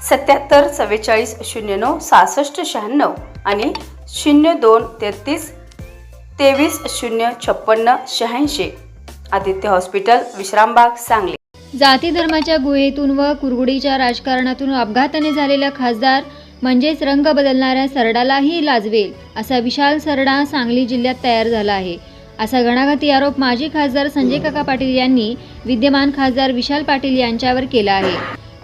सत्याहत्तर चव्वेचाळीस शून्य नऊ सहासष्ट शहाण्णव आणि शून्य दोन तेहतीस तेवीस शून्य छप्पन्न शहाऐंशी. आदित्य हॉस्पिटल विश्रामबाग सांगली. जाती धर्माच्या गुहेतून व कुरगुडीच्या राजकारणातून अपघाताने झालेला खासदार म्हणजेच रंग बदलणाऱ्या सरडालाही लाजवेल असा विशाल सरडा सांगली जिल्ह्यात तयार झाला आहे. असा घणाघाती आरोप माजी खासदार संजय काका पाटील यांनी विद्यमान खासदार विशाल पाटील यांच्यावर केला आहे.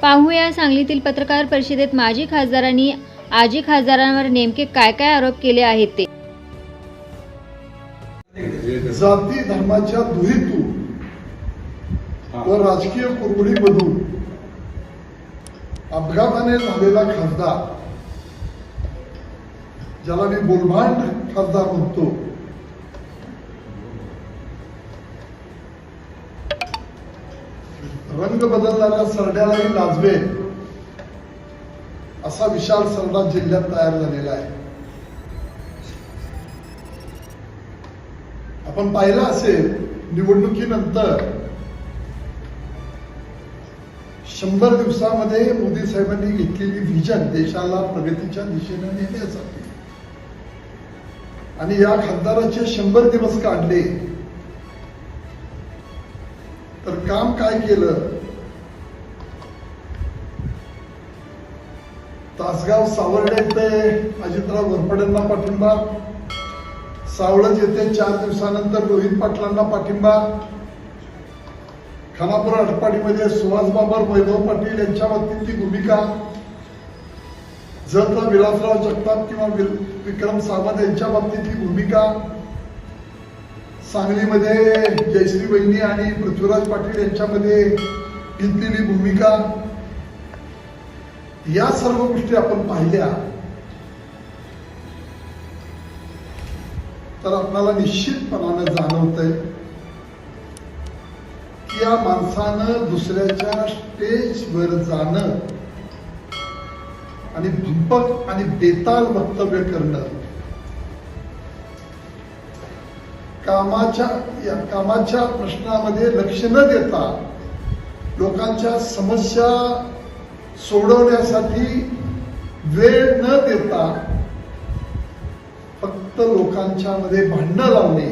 पाहूया. सांगलीतील पत्रकार परिषदेत माजी खासदारांनी आजी खासदारांवर नेमके काय काय आरोप केले आहेत ते. जाती धर्माच्या दुहीतून व राजकीय कुरबुडीमधून अपघाताने झालेला खासदार ज्याला मी बोलभांड खासदार म्हणतो. रंग बदलणाऱ्या सरड्यालाही लाजवे. असा विशाल सरडा जिल्ह्यात तयार झालेला आहे. आपण पाहिलं असेल निवडणुकीनंतर शंभर दिवसामध्ये मोदी साहेबांनी घेतलेली व्हिजन देशाला प्रगतीच्या दिशेने नेण्यासाठी. आणि या खासदाराचे शंभर दिवस काढले. तर काम काय केलं? तासगाव सावर्डे येते अजितराव घोरपड्यांना पाठिंबा. सावळज येथे चार दिवसानंतर रोहित पाटलांना पाठिंबा. खानापूर आटपाडीमध्ये सुहास बाबर वैभव पाटील यांच्या बाबतीतली भूमिका. जतला विलासराव जगताप किंवा विक्रम सावंत यांच्या बाबतीत ही भूमिका. सांगलीमध्ये जयश्री वहिनी आणि पृथ्वीराज पाटील यांच्यामध्ये घेतलेली भूमिका या सर्व गोष्टी आपण पाहिल्या. तर आपल्याला निश्चितपणानं जाणवतंय की या माणसानं दुसऱ्याच्या स्टेजवर जाणं आणि भंपक आणि बेताल वक्तव्य करणं कामाच्या या कामाच्या प्रश्नामध्ये लक्ष न देता लोकांच्या समस्या सोडवण्यासाठी वेळ न देता फक्त लोकांच्या मध्ये भांडणं लावणे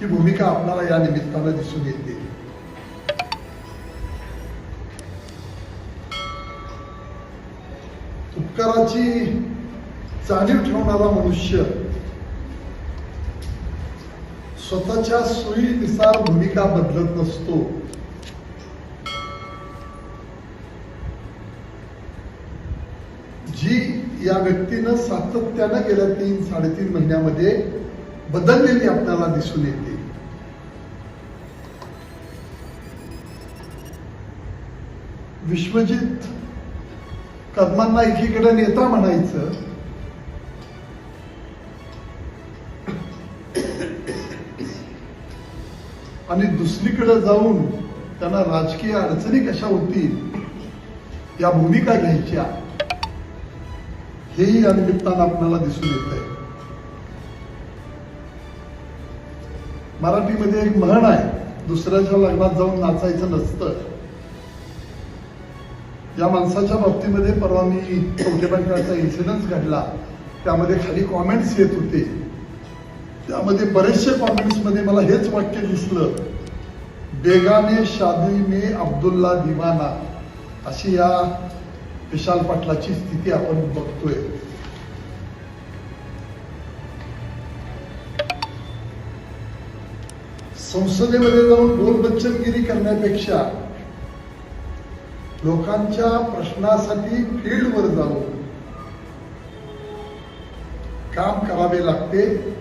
ही भूमिका आपल्याला या निमित्तानं दिसून येते. उपकाराची जाणीव ठेवणारा मनुष्य स्वतःच्या सोयीनुसार भूमिका बदलत नसतो. जी या व्यक्तीनं सातत्यानं गेल्या तीन साडेतीन महिन्यामध्ये बदललेली आपल्याला दिसून येते. विश्वजित कदमांना एकीकडे नेता म्हणायचं आणि दुसरीकडे जाऊन त्यांना राजकीय अडचणी कशा होतील या भूमिका घ्यायच्या हेही या निमित्तानं आपल्याला दिसून येत आहे. मराठीमध्ये एक म्हण आहे दुसऱ्याच्या लग्नात जाऊन नाचायचं नसतं. या माणसाच्या बाबतीमध्ये परवा मी कवटेबांकाचा इन्सिडन्स घडला. त्यामध्ये खाली कॉमेंट्स येत होते. त्यामध्ये बरेचसे कॉमेंट्समध्ये मला हेच वाक्य दिसलं. बेगाने शादी मे अब्दुल्ला दिवाना. अशी या विशाल पाटलाची स्थिती आपण बघतोय. संसदेमध्ये जाऊन बोलबच्चनगिरी करण्यापेक्षा लोकांच्या प्रश्नासाठी फील्डवर जाऊन काम करावे लागते.